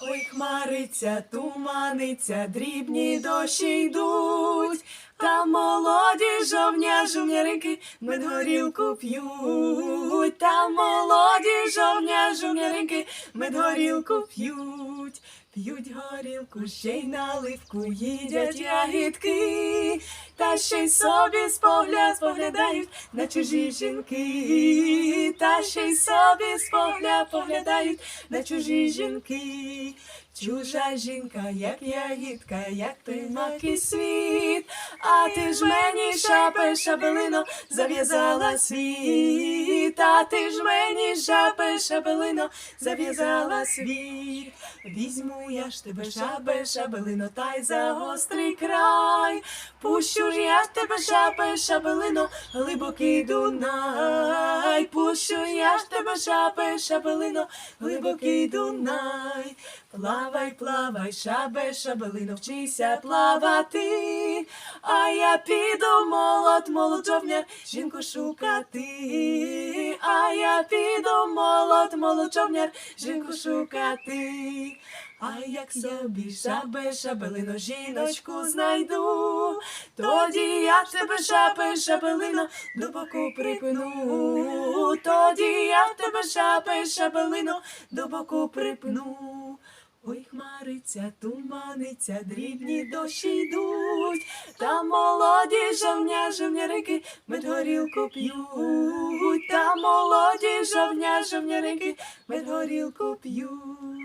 Ой, хмариться, туманиться, дрібні дощі йдуть, та молоді жовня, жовнярики медгорілку п'ють, та молоді жовня, жовнярики медгорілку п'ють, п'ють горілку, ще й наливку, їдять ягідки, та ще й собі спогляд споглядають на чужі жінки, та ще й собі спогляд поглядають на чужі жінки. Чужа жінка, як ягідка, як примаки світ, а ти ж мені шапе шабелино зав'язала світ, а ти ж мені шапе шабелино зав'язала світ. Візьму я ж тебе шабе шабелино, та й за гострий край. Пущу ж я тебе шапе шабелино, глибокий Дунай. Пущу я ж тебе шапе шабелино, глибокий Дунай. Плавай, плавай, шабе, шабелино, вчися плавати, а я піду молот, жовняр, жінку шукати, а я піду молот, жовняр, жінку шукати. А як собі шабе, шабелино, жіночку знайду, тоді я тебе шапе, шабелино, до боку припну, тоді я тебе шапе, шабелино, до боку припну. Ой, хмариться, туманиться, дрібні дощі йдуть, та молоді жовня, жовнярики медгорілку п'ють, та молоді жовня, жовнярики медгорілку п'ють.